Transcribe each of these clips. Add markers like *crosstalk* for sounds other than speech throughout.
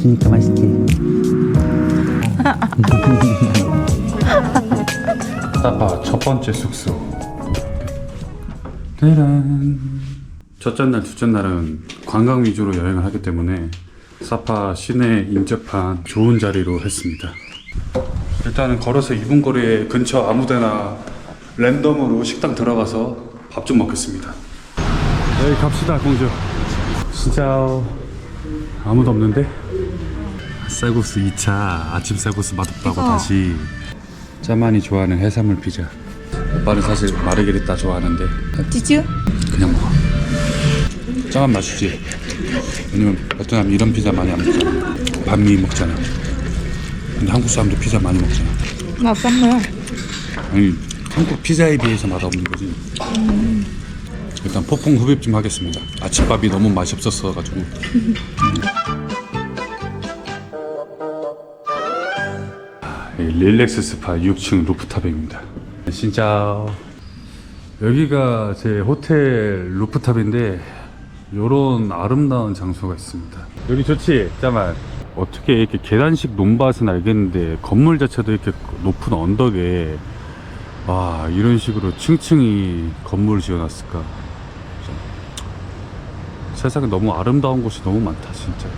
씻어주니까 맛있지. 사파 첫 번째 숙소. 짜란. 첫째 날, 둘째 날은 관광 위주로 여행을 하기 때문에 사파 시내 인접한 좋은 자리로 했습니다. 일단은 걸어서 2분 거리에 근처 아무데나 랜덤으로 식당 들어가서 밥 좀 먹겠습니다. 여기 갑시다 공주. 진짜 아무도 없는데? 쌀국수 2차 아침 쌀국수 맛없다고 이거. 다시 짜만이 좋아하는 해산물 피자. 오빠는 사실 마르게리따 좋아하는데 찌찌? 그냥 먹어. 짜만 맛있지. 왜냐면 베트남 이런 피자 많이 안 먹잖아. 반미 먹잖아. 근데 한국 사람도 피자 많이 먹잖아. 맛없네. 아니 한국 피자에 비해서 맛없는 거지. 일단 폭풍 흡입 좀 하겠습니다. 아침밥이 너무 맛이 없었어가지고. *laughs* 릴렉스 스파 6층 루프탑입니다. 진짜 여기가 제 호텔 루프탑인데 요런 아름다운 장소가 있습니다. 여기 좋지? 잠만 어떻게 이렇게 계단식 논밭은 알겠는데 건물 자체도 이렇게 높은 언덕에 와 이런 식으로 층층이 건물을 지어놨을까. 세상에 너무 아름다운 곳이 너무 많다 진짜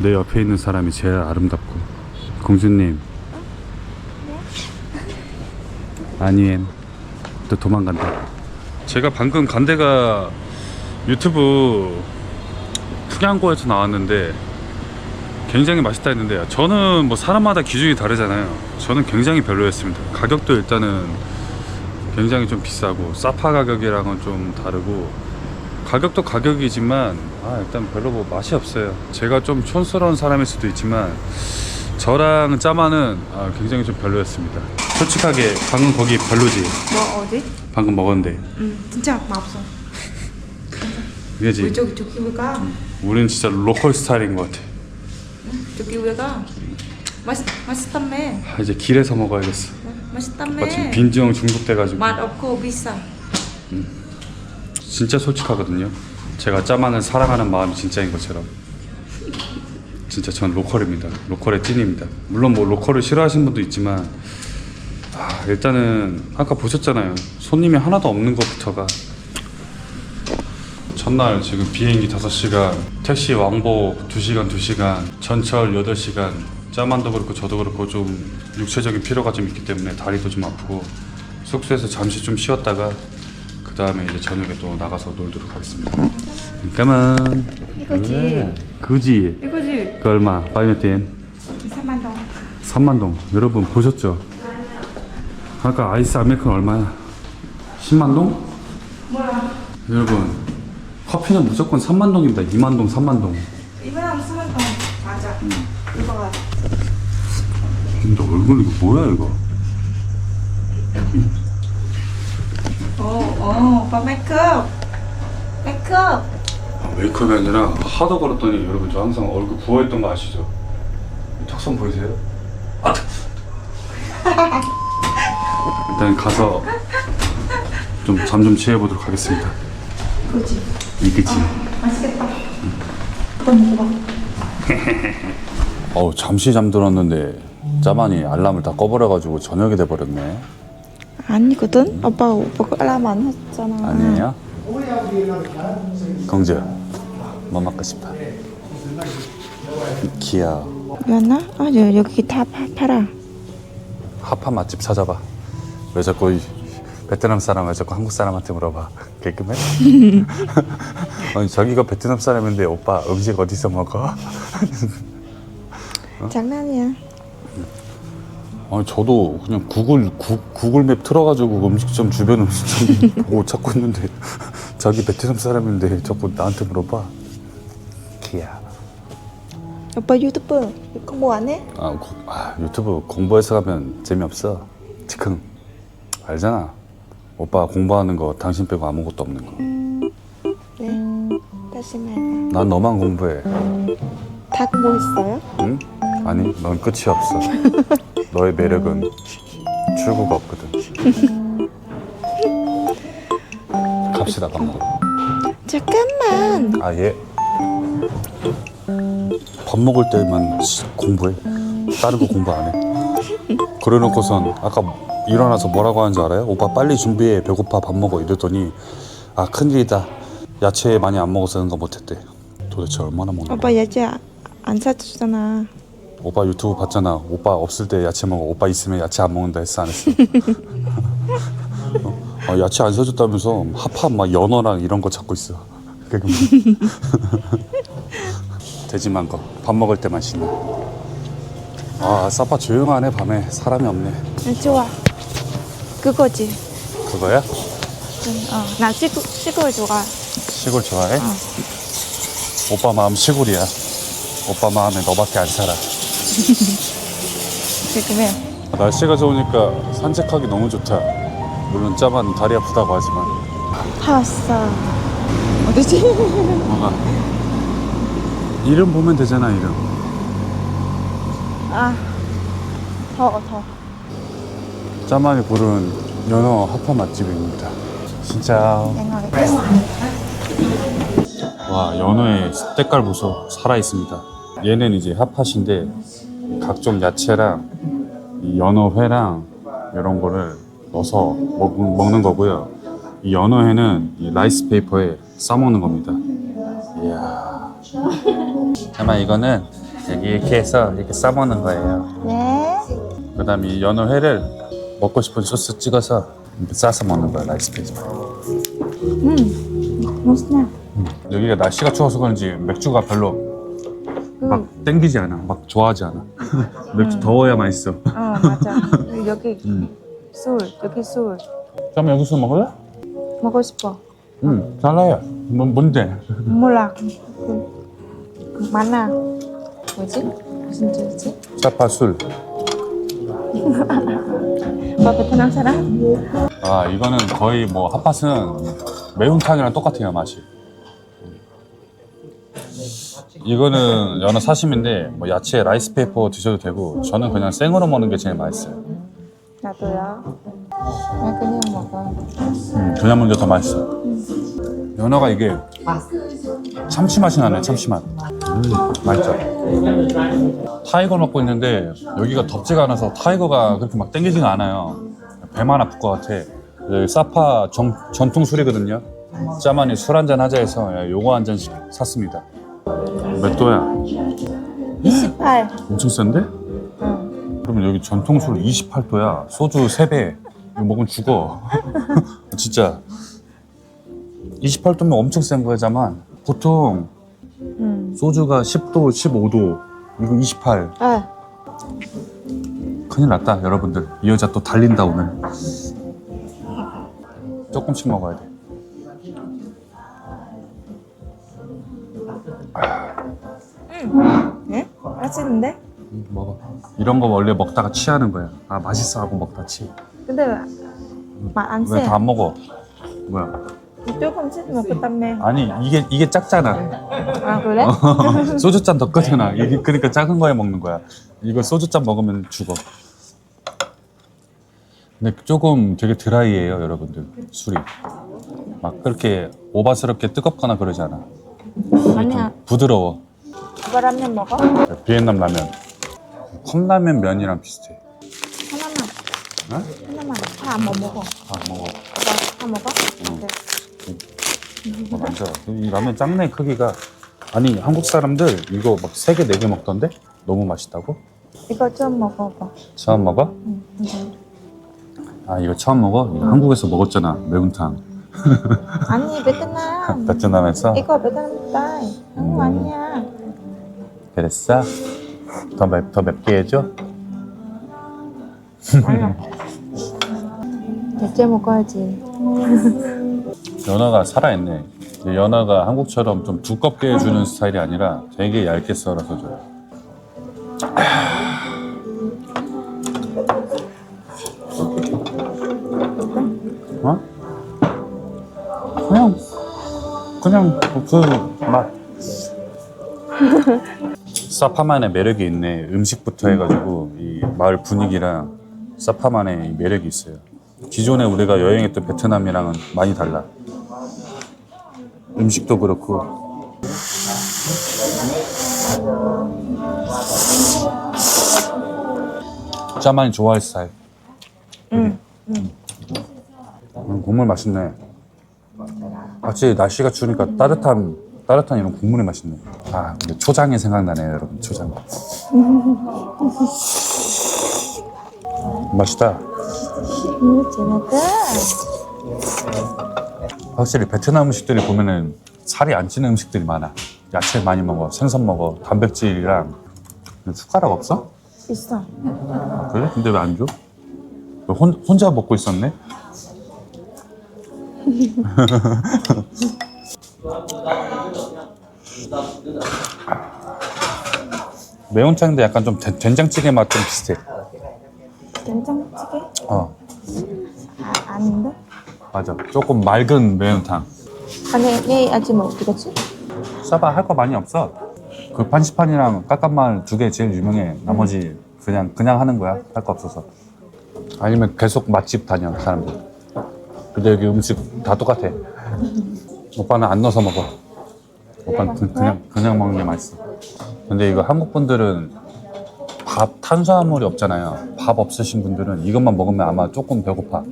내 옆에 있는 사람이 제일 아름답고 공주님 아니엠 또 도망간다 제가 방금 간 데가 유튜브 풍양고에서 나왔는데 굉장히 맛있다 했는데 저는 뭐 사람마다 기준이 다르잖아요. 저는 굉장히 별로였습니다. 가격도 일단은 굉장히 좀 비싸고 사파 가격이랑은 좀 다르고 가격도 가격이지만 아 일단 별로 뭐 맛이 없어요. 제가 좀 촌스러운 사람일 수도 있지만 저랑 짜마는 아, 굉장히 좀 별로였습니다. 솔직하게 방금 거기 별로지. 뭐 어디? 방금 먹었는데 응, 진짜 맛없어. 그지? 우리 저기 저기 왜 가? 우린 진짜 로컬 스타일인 것 같아. 저기 왜 가? 맛 맛있다며. 아, 이제 길에서 먹어야겠어. 맛있다며. 마침 빈지형 중독돼가지고. 맛 없고 비싸. 진짜 솔직하거든요. 제가 짜만을 사랑하는 마음이 진짜인 것처럼. 진짜 전 로컬입니다. 로컬의 찐입니다. 물론 뭐 로컬을 싫어하시는 분도 있지만 아, 일단은 아까 보셨잖아요. 손님이 하나도 없는 것부터가 첫날 지금 비행기 5시간, 택시 왕복 2시간, 2시간, 전철 8시간, 짜만도 그렇고 저도 그렇고 좀 육체적인 피로가 좀 있기 때문에 다리도 좀 아프고 숙소에서 잠시 좀 쉬었다가 그 다음에 이제 저녁에 또 나가서 놀도록 하겠습니다. 잠깐만. 이거지. 네. 그지? 이거지. 그 얼마? 바이오틴 3만 동. 3만 동. 여러분 보셨죠? 아까 아이스 아메리카노 얼마야? 10만 동? 뭐야? 여러분 커피는 무조건 3만 동입니다. 2만 동, 3만 동. 이거랑 3만 동. 맞아. 이거가. 근데 얼굴 이거 뭐야 이거? 오, 오, 오빠 메이크업. 메이크업. 아, 메이크업이 아니라 하도 걸었더니 여러분 저 항상 얼굴 부어있던 거 아시죠? 이 턱선 보이세요? 아, 턱. *laughs* 일단 가서 좀 잠 좀 취해보도록 하겠습니다. 그지. 이그지. 맛있겠다. 오빠 먹어봐. *laughs* 어우 잠시 잠들었는데 짜만이 알람을 다 꺼버려가지고 저녁이 돼버렸네. 아니거든. 오빠 오빠 안 했잖아. 아니에요? 공주 뭐 먹고 싶어? 귀여워. 미안나? 아 여- 여기 다 파, 팔아. 핫한 맛집 찾아봐. 왜 자꾸 이 베트남 사람 왜 자꾸 한국 사람한테 물어봐? 개끔해? *laughs* 아니 자기가 베트남 사람인데 오빠 음식 어디서 먹어? *laughs* 장난이야. 아니 저도 그냥 구글 구, 구글맵 틀어가지고 음식점 주변 음식점 *laughs* 보고 찾고 있는데 *laughs* 자기 베트남 사람인데 자꾸 나한테 물어봐. 귀여워. 오빠 유튜브 공부 안 해? 아, 고- 아, 유튜브 공부해서 가면 재미없어. 즉흥. 알잖아. 오빠 공부하는 거 당신 빼고 아무것도 없는 거. 네. 다시 말해. 난 너만 공부해. 다 공부했어요? 응? 아니, 넌 끝이 없어. *laughs* 너의 매력은 출구가 없거든. *laughs* 갑시다, 밥 먹으러. 잠깐만. 아, 예. 밥 먹을 때만 씨, 공부해. 다른 거 공부 안 해. 그래놓고선 아까 일어나서 뭐라고 하는지 알아요? 오빠 빨리 준비해. 배고파 밥 먹어. 이랬더니 아 큰일이다. 야채 많이 안 먹어서 그런 거 못했대. 도대체 얼마나 먹는 거야? 오빠 야채 안- 안 사주잖아. 오빠 유튜브 봤잖아. 오빠 없을 때 야채 먹어. 오빠 있으면 야채 안 먹는다 했어 안 했어? *laughs* 어, 아, 야채 안 사줬다면서 핫팟 막 연어랑 이런 거 찾고 있어. *laughs* 그게 뭐. *laughs* 돼지만 거. 밥 먹을 때만 신나. 아 사파 조용하네 밤에 사람이 없네. 응, 좋아. 그거지. 그거야? 응, 어. 나 시골, 시골 좋아. 시골 좋아해? 오빠 마음 시골이야. 오빠 마음에 너밖에 안 살아. *laughs* 지금은 날씨가 좋으니까 산책하기 너무 좋다. 물론 짜만 다리 아프다고 하지만. 다 왔어. 어디지? *laughs* 뭐가? 이름 보면 되잖아 이름. 아, 더워, 더워. 짜만이 부른 연어 핫팟 맛집입니다. 진짜. 와 연어의 때깔 보소 살아 있습니다. 얘는 이제 핫팟인데 각종 야채랑 이 연어회랑 이런 거를 넣어서 먹, 먹는 거고요. 이 연어회는 이 라이스 페이퍼에 싸 먹는 겁니다. 이야. 아마 이거는 여기 이렇게 해서 이렇게 싸 먹는 거예요. 네. 그 다음에 이 연어회를 먹고 싶은 소스 찍어서 이렇게 싸서 먹는 거야 라이스 페이퍼. 음, 맛있네. 여기가 날씨가 추워서 그런지 맥주가 별로 막 땡기지 않아. 막 좋아하지 않아. *laughs* 맥주 더워야 맛있어. 어, 맞아. *laughs* 여기 음. 술, 여기 술. 그럼 여기서 먹을래? 먹고 싶어. 응, 잘라요. 뭐, 뭔데? 몰라. 만화. 뭐지? 무슨 뜻이지? 짜파 술. 오빠 *laughs* 베트남 사람? 아, 이거는 거의 뭐 핫팟은 매운탕이랑 똑같아요, 맛이. 이거는 연어 사심인데 뭐 야채 라이스 페이퍼 드셔도 되고 저는 그냥 생으로 먹는 게 제일 맛있어요. 나도요. 나 그냥 먹어. 음, 그냥 먹는 게 더 맛있어. 연어가 이게 참치 맛이 나네, 참치 맛. 음, 맛있죠. 타이거 먹고 있는데 여기가 덥지가 않아서 타이거가 그렇게 막 땡기지가 않아요. 배만 아플 것 같아. 여기 사파 정, 전통 술이거든요. 짜만이 술 한잔 하자 해서 야, 요거 한 잔씩 샀습니다. 몇 도야? 28. 엄청 센데? 응. 그러면 여기 전통 술 28도야. 소주 3배. 이거 먹으면 죽어. *laughs* 진짜. 28도면 엄청 센 거잖아. 보통 응. 소주가 10도, 15도, 이거 28. 아, 큰일 났다, 여러분들. 이 여자 또 달린다, 오늘. 조금씩 먹어야 돼. 네? 맛있는데? 음, 먹어. 이런 거 원래 먹다가 취하는 거야. 아, 맛있어 하고 먹다 취해. 근데 맛안 왜 세. 다 안 먹어? 뭐야? 조금씩 먹고 땀내. 아니, 이게, 이게 작잖아. 아, 그래? 어, *laughs* 소주 잔 더 크잖아. 이게 그러니까 작은 거에 먹는 거야. 이거 소주 잔 먹으면 죽어. 근데 조금 되게 드라이해요, 여러분들. 술이. 막 그렇게 오바스럽게 뜨겁거나 그러지 않아. 아니야. 부드러워. 오빠 라면 먹어? 비엔남 라면. 컵라면 면이랑 비슷해. 하나만. 어? 하나만. 다못 먹어. 아, 먹어. 오빠 다 먹어? 네. 어, 맞아. 이 라면 짱네 크기가. 아니, 한국 사람들 이거 막 세 개, 네 개 먹던데? 너무 맛있다고? 이거 좀 먹어, 오빠. 처음 먹어? 응. 응. 아, 이거 처음 먹어? 이거 한국에서 먹었잖아, 매운탕. 아니, 베트남. 베트남에서? 이거 베트남 스타일. 한국 아니야. 그랬어? 더, 맵, 더 맵게 해줘? 아니야. 대체 먹어야지. 연어가 살아있네. 연어가 한국처럼 좀 두껍게 해주는 스타일이 아니라 되게 얇게 썰어서 줘요. 그냥 그맛. *laughs* 사파만의 매력이 있네. 음식부터 해가지고 이 마을 분위기랑 사파만의 매력이 있어요. 기존에 우리가 여행했던 베트남이랑은 많이 달라. 음식도 그렇고. 짜만이 좋아할 스타일. 음, 음. 음. 국물 맛있네. 확실히 날씨가 추우니까 따뜻한 따뜻한 이런 국물이 맛있네. 아 근데 초장이 생각나네요, 여러분. 초장. 맛있다. 음, 재밌다. 확실히 베트남 음식들이 보면은 살이 안 찌는 음식들이 많아. 야채 많이 먹어, 생선 먹어, 단백질이랑 숟가락 없어? 있어. 그래? 근데 왜 안 줘? 왜 혼, 혼자 먹고 있었네? *laughs* 매운탕인데 약간 좀 된- 된장찌개 맛 좀 비슷해. 된장찌개? 어, 아, 아닌데? 맞아. 조금 맑은 매운탕. 아니, 얘 아직 뭐 어디 갔지? 싸봐 할거 많이 없어. 그 판시판이랑 깎깐말 두 개 제일 유명해. 나머지 그냥 그냥 하는 거야. 할 거 없어서. 아니면 계속 맛집 다녀 사람들. 근데 여기 음식 다 똑같아. 오빠는 안 넣어서 먹어. 오빠는 그, 그냥 그냥 먹는 게 맛있어. 근데 이거 한국 분들은 밥 탄수화물이 없잖아요. 밥 없으신 분들은 이것만 먹으면 아마 조금 배고파.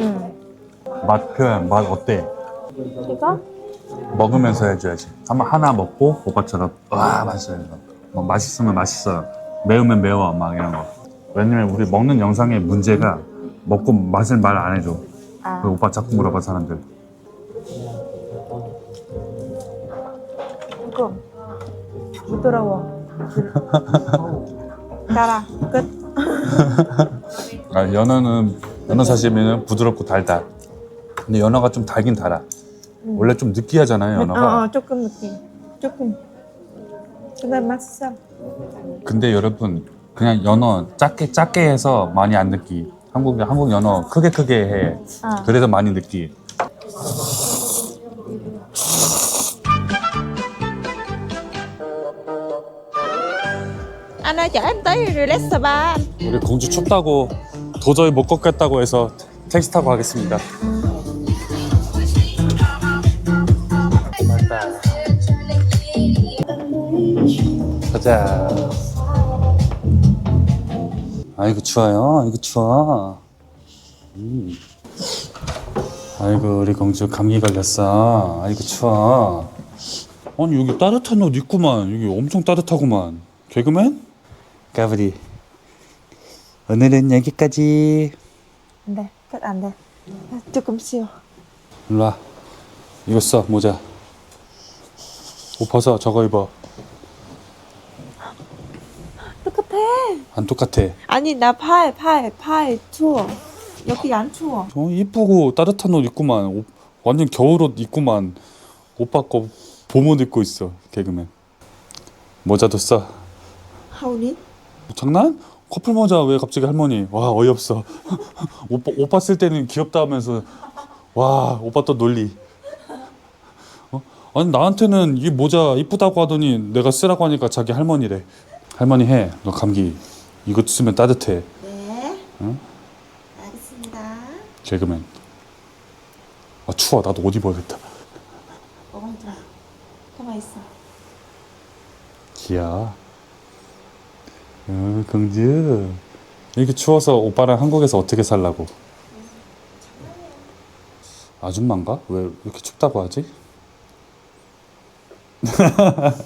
응. 맛 표현, 맛 어때? 이거? 먹으면서 해줘야지. 한번 하나 먹고 오빠처럼 와 맛있어요. 이거. 뭐 맛있으면 맛있어. 매우면 매워 막 이런 거. 왜냐면 우리 먹는 영상의 문제가 먹고 맛을 말 안 해줘. 아, 그 오빠 자꾸 물어봐 사람들. 이거. 부드러워. 따라, 끝. *laughs* 아, 연어는 연어 사시미는 부드럽고 달다. 근데 연어가 좀 달긴 달아. 원래 좀 느끼하잖아요 연어가. 어, 어, 조금 느낌. 조금. 근데 맛있어. 근데 여러분 그냥 연어 작게 작게 해서 많이 안 느끼. 한국 한국 연어 크게 크게 해. 아. 그래서 많이 느끼. Anh ơi chở em tới Relax Spa 우리 공주 춥다고 도저히 못 걷겠다고 해서 택시 타고 가겠습니다. 가자. 아이고 추워요. 아이고 추워. 음. 아이고 우리 공주 감기 걸렸어. 아이고 추워. 아니 여기 따뜻한 옷 입구만. 여기 엄청 따뜻하구만. 개그맨? 까불이. 오늘은 여기까지. 안 돼, 끝 안 돼. 조금 쉬어. 일로 와. 이거 써, 모자. 옷 벗어, 저거 입어. 똑같아. 안 똑같아. 아니 나 팔, 팔, 팔 추워. 여기 안 추워. 어, 이쁘고 따뜻한 옷 입구만. 오- 완전 겨울 옷 입구만. 오빠 거 봄옷 입고 있어, 개그맨. 모자도 써. 하우니? 장난? 커플 모자 왜 갑자기 할머니? 와, 어이없어. *laughs* 오빠, 오빠 쓸 때는 귀엽다 하면서, 와, 오빠 또 논리. 어? 아니, 나한테는 이 모자 이쁘다고 하더니 내가 쓰라고 하니까 자기 할머니래. 할머니 해. 너 감기. 이거 쓰면 따뜻해. 네. 응? 알겠습니다. 개그맨. 아, 추워. 나도 옷 입어야겠다. 들어. 가만 있어. 기야. 어, 공주. 이렇게 추워서 오빠랑 한국에서 어떻게 살라고? 아줌마인가? 왜 이렇게 춥다고 하지? *laughs*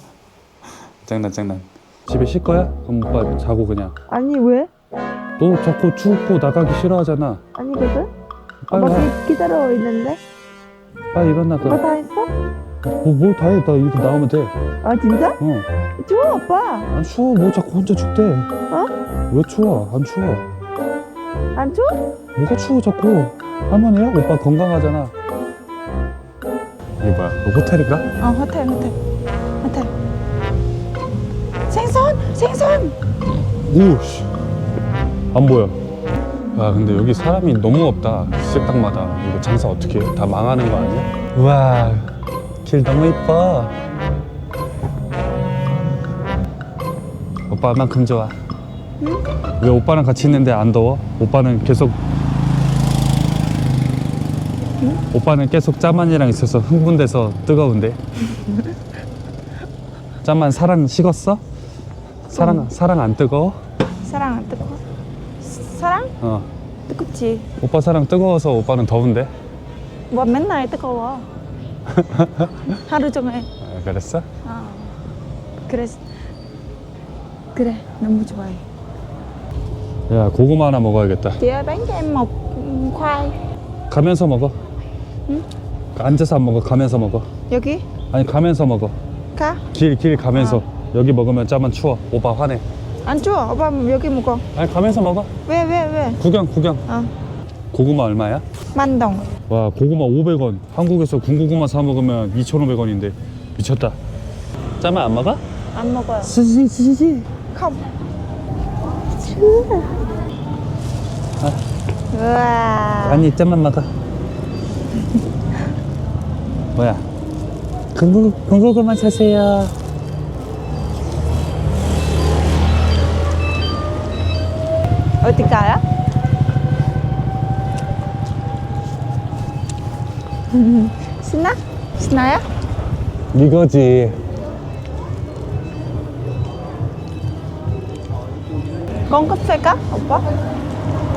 장난 장난. 집에 쉴 거야? 그럼 오빠 자고 그냥. 아니 왜? 너 자꾸 춥고 나가기 싫어하잖아. 아니거든? 빨리 오빠. 기- 기다려 있는데? 빨리 일어나. 오빠 그럼. 다 했어? 뭐, 뭘다 해. 나 이렇게 나오면 돼. 아 진짜? 어. 추워 오빠. 안 추워. 뭐 자꾸 혼자 춥대. 어? 왜 추워? 안 추워. 안 추워? 뭐가 추워 자꾸 할머니야? 오빠 건강하잖아 이게 뭐야? 너 호텔인가? 어 호텔 호텔 호텔. 생선. 오씨 안 보여 아 근데 여기 사람이 너무 없다 식당마다 이거 장사 어떻게 해? 다 망하는 거 아니야? 우와 길 너무 이뻐 오빠만큼 좋아 왜 오빠랑 같이 있는데 안 더워? 오빠는 계속 오빠는 계속 짜만이랑 있어서 흥분돼서 뜨거운데 *laughs* 짜만 사랑 식었어? 사랑 사랑 안 뜨거워? 사랑 안 뜨거? 어. 뜨겁지? 오빠 사랑 뜨거워서 오빠는 더운데? 뭐 맨날 뜨거워. *laughs* 하루 종일. 아, 그랬어? 아. 그래. 그래. 너무 좋아해. 야 고구마 하나 먹어야겠다 Chị bán cho em một khoai. 가면서 먹어 응? 앉아서 안 먹어 가면서 먹어 여기? 아니 가면서 먹어 가? 길 길 가면서 여기 먹으면 짜만 추워 오빠 화내 안 추워. 오빠 여기 먹어. 아니 가면서 먹어 왜, 왜, 왜? 구경 구경 어. 고구마 얼마야? 만동. 와 고구마 500원 한국에서 군고구마 사 먹으면 2,500원인데 미쳤다 짜만 안 먹어? 안 먹어요. 쓰지 쓰지 không chưa wow 아니 짜만 먹어 뭐야 군고, 군고구마 사세요 어디가요? *laughs* 신나? 신나요? 이거지 cá 오빠?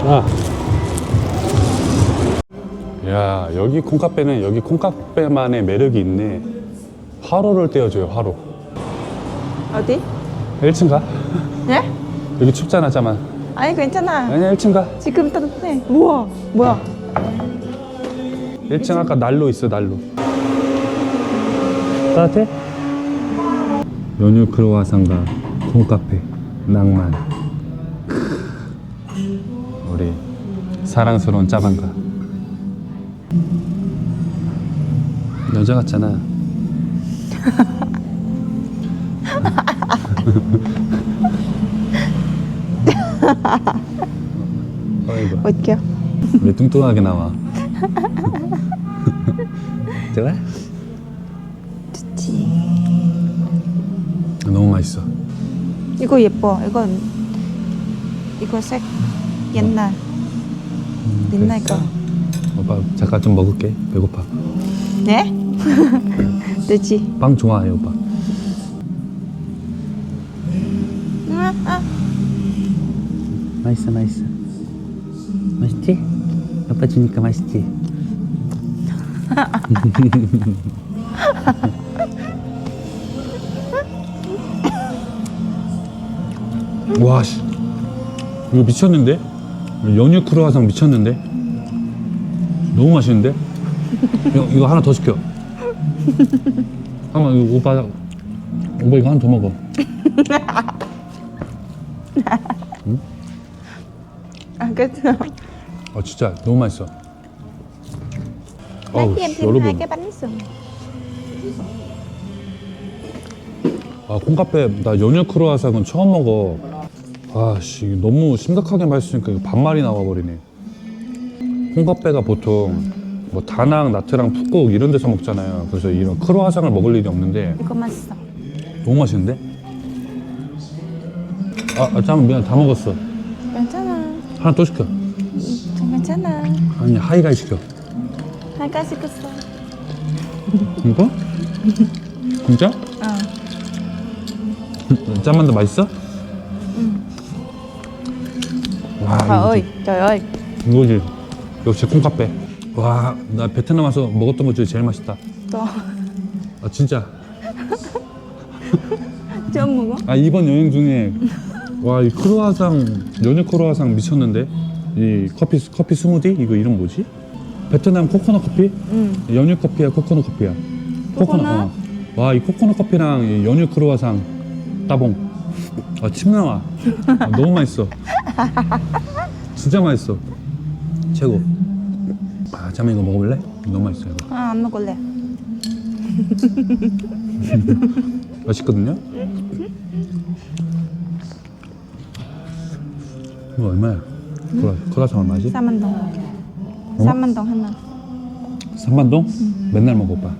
아. 야 여기 콩카페는 여기 콩카페만의 매력이 있네 화로를 떼어줘요 화로 어디? 1층 가 예? 여기 춥잖아 짜만 아니 괜찮아. 아니야 1층 가. 지금 따뜻해 우와 뭐야? 1층 아까 난로 있어 난로. 따뜻해? 연유 크로와상과 콩카페 낭만. 우리 사랑스러운 짜방가. 여자 같잖아 *laughs* 어이구 어디요? 왜 뚱뚱하게 나와. *laughs* 좋아? 좋지. 너무 맛있어. 이거 예뻐. 이거 이거 색. 옛날. 옛날 거. 오빠 잠깐 좀 먹을게. 배고파. 네? *laughs* 되지. 빵 좋아해 오빠 아, 아. 맛있어 맛있어 맛있지? 아빠 주니까 맛있지? *laughs* 와 씨. 이거 미쳤는데? 연유 크루아상 미쳤는데? 너무 맛있는데? 이거, 이거 하나 더 시켜 *laughs* 잠깐만 이거 오빠 오빠 이거 하나 더 먹어 cái 아 진짜 너무 맛있어. 어우, cho em 씨, thêm hai 여러분, bánh 아 콩카페 나 연유 크로아상은 처음 먹어. 아씨 너무 심각하게 맛있으니까 이거 반말이 나와버리네. 콩카페가 보통 뭐 다낭, 나트랑, 푸꾸옥 이런 데서 먹잖아요. 그래서 이런 크로아상을 먹을 일이 없는데 이거 맛있어 너무 맛있는데? 아, 아 잠깐 미안 다 먹었어. 하나 또 시켜. 괜찮아 아니 하이가이 시켜. cái 시켰어 이거? 진짜? 어 짠만 더 맛있어? 와, trời 이거 ơi trời ơi 이거지. 역시 콩카페. 와, 나 베트남 와서 먹었던 것 중에 제일 맛있다. 또 아, 진짜. *laughs* 처음 먹어? 아, 이번 여행 중에 와, 이 크로아상, 연유 크로아상 미쳤는데? 이 커피, 커피 스무디? 이거 이름 뭐지? 베트남 코코넛 커피? 응 연유 커피야, 코코넛 커피야? 코코넛? 어. 와, 이 코코넛 커피랑 이 연유 크로아상 따봉. 아, 침 나와. 아, 너무 맛있어. 진짜 맛있어. 최고. 아, 잠깐 이거 먹어볼래? 너무 맛있어, 이거. 아, 안 먹을래 *laughs* 맛있거든요? 이거 얼마야? 크라, 크라상 얼마지? 4만 동 어? 4만 동 하나 3만동? 맨날 먹어, 오빠.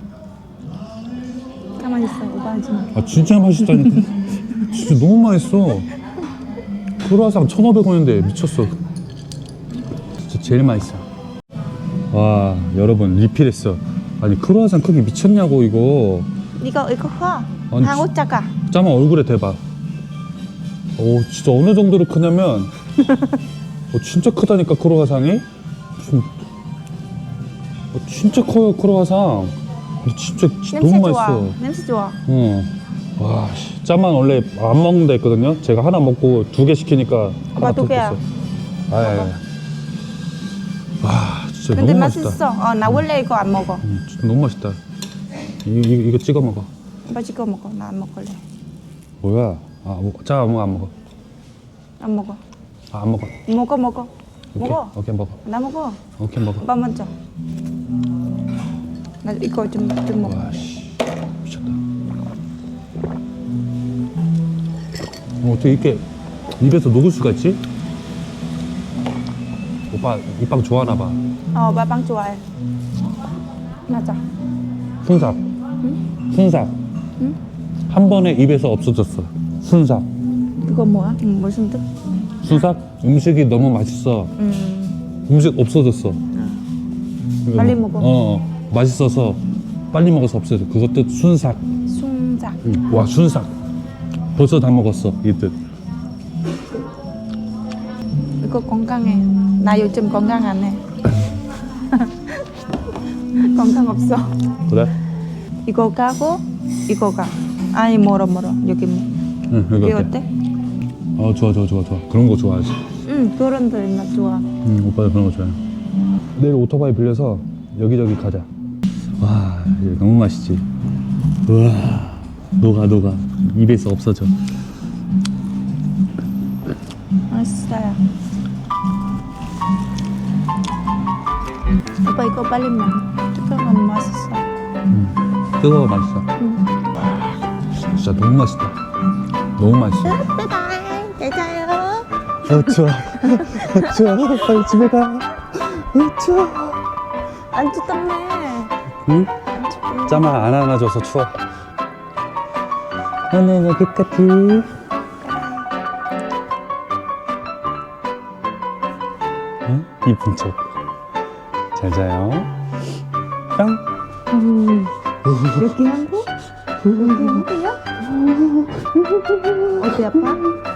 가만히 있어 오빠 하지 마 아, 진짜 맛있다니까. 진짜 너무 맛있어. 크루아상 1,500원인데 미쳤어. 진짜 제일 맛있어. 와, 여러분, 리필했어. 아니, 크루아상 크기 미쳤냐고, 이거. 이거 이거 커 아니, 한국 작아 짜만 얼굴에 대봐. 오, 진짜 어느 정도로 크냐면, 어, 진짜 크다니까 크로와상이. 진- 어, 진짜 커요 크로와상. 근데 진짜 지- 냄새 너무 좋아. 맛있어. 냄새 좋아. 응. 와, 씨, 짬만 원래 안 먹는다 했거든요. 제가 하나 먹고 두 개 시키니까 하나 두 개야. 아, 예, 예. 와, 진짜 근데 너무 맛있다. 맛있어. 어, 나 원래 이거 안 먹어. 음, 진짜 너무 맛있다. 이, 이, 이거 찍어 먹어. 오빠 지금 먹어. 나 안 먹을래. 뭐야? 아, 뭐, 짜, 안 먹어, 안 먹어. 안 먹어. 아, 안 먹어. 먹어 먹어. 오케이, 먹어. 오케이, 먹어. 나 먹어. 오케이, 먹어. 오빠 먼저. 나 이거 좀, 좀 먹어. 와, 씨. 미쳤다. 어, 어떻게 이렇게 입에서 녹을 수가 있지? 오빠, 이 빵 좋아하나 봐. 어, 오빠 빵 좋아해. 맞아. 순삭. 순삭. 응? 한 번에 입에서 없어졌어. 순삭. 그거 뭐야? 음, 무슨 뜻? 순삭? 음식이 너무 맛있어. 음, 음식 없어졌어. 빨리 먹어. 어, 맛있어서 빨리 먹어서 없어져. 그것도 순삭. 순삭. 응. 와, 순삭. 벌써 다 먹었어. 이 뜻. 이거 건강해. 나 요즘 건강 안 해. *laughs* 건강 없어. 그래? 이거 가고 이거 가. 아니 뭐라 뭐라 여기 뭐. 응, 이거 어때? 어, 좋아, 좋아, 좋아, 좋아. 그런 거 좋아하지. 응 그런 들맛 좋아. 응, 오빠도 그런 거 좋아해. 내일 오토바이 빌려서 여기저기 가자. 와, 이거 너무 맛있지. 우와, 녹아, 녹아. 입에서 없어져. 맛있어요. 오빠 이거 빨리 먹어. 뜨거운 맛있어. 뜨거워 맛있어. 응. 진짜 너무 맛있다. 너무 맛있어. 바이바 이. 잘 자요. 어, 추워. 어, 추워. 빨리 집에 가. 어, 추워. 안 춥다며. 응? 안. 짬아 안 안아줘서 추워. 오늘 여기까지. 응? 이쁜 척. 잘 자요. 뿅. 음. 여기 한국? 여기 한국이야? 어디 아파?